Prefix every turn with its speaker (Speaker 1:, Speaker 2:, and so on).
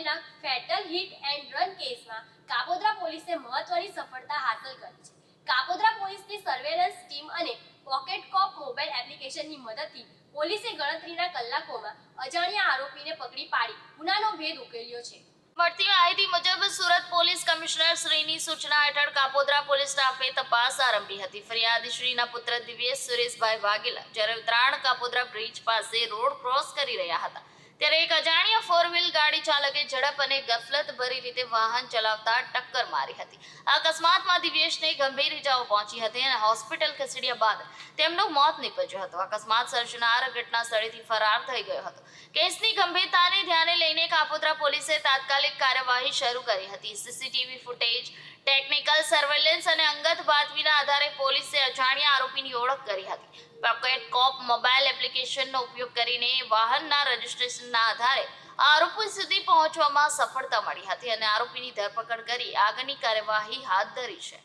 Speaker 1: બનેલા fatal hit and run કેસમાં કાપોદ્રા પોલીસે મહત્વની સફળતા હાંસલ કરી છે. કાપોદ્રા પોલીસની સર્વેલન્સ ટીમ અને પોકેટ કોપ મોબાઈલ એપ્લિકેશનની મદદથી પોલીસે ગણતરીના કલાકોમાં અજાણ્યા આરોપીને પકડી પાડી, ગુનાનો ભેદ ઉકેલ્યો છે.
Speaker 2: મળતી માહિતી મુજબ સુરત પોલીસ કમિશનર શ્રીની સૂચના હેઠળ કાપોદ્રા પોલીસ સ્ટાફે તપાસ આરંભી હતી. ફરિયાદી શ્રીના પુત્ર દિવ્યેશ સુરેશભાઈ વાઘેલા જ્યારે ઉત્તરાયણ કાપોદ્રા બ્રિજ પાસે રોડ ક્રોસ કરી રહ્યા હતા. ત્યારે એક અજાણ્યા ફોર વ્હીલ ગાડી ચાલકે ઝડપ અને ગફલત ભરી રીતે વાહન ચલાવતા ટક્કર મારી હતી. અકસ્માતમાં દિવ્યેશને ગંભીર ઇજાઓ પહોંચી હતી અને હોસ્પિટલ ખસેડ્યા બાદ તેમનું મોત નીપજ્યું હતું. અકસ્માત સર્જનાર ઘટના સ્થળેથી ફરાર થઈ ગયો હતો. કેસની ગંભીરતાને ધ્યાને લઈને કાપોદ્રા પોલીસે તાત્કાલિક કાર્યવાહી શરૂ કરી હતી. સીસીટીવી ફૂટેજ ટેકનિકલ સર્વેલન્સ અને અંગત બાતમીના આધારે પોલીસે અજાણ્યા આરોપીની ઓળખ કરી હતી. પોકેટ કોપ મોબાઈલ એપ્લિકેશનનો ઉપયોગ કરીને વાહનના રજિસ્ટ્રેશનના આધારે આરોપી સુધી પહોંચવામાં સફળતા મળી હતી અને આરોપીની ધરપકડ કરી આગળની કાર્યવાહી હાથ ધરી છે.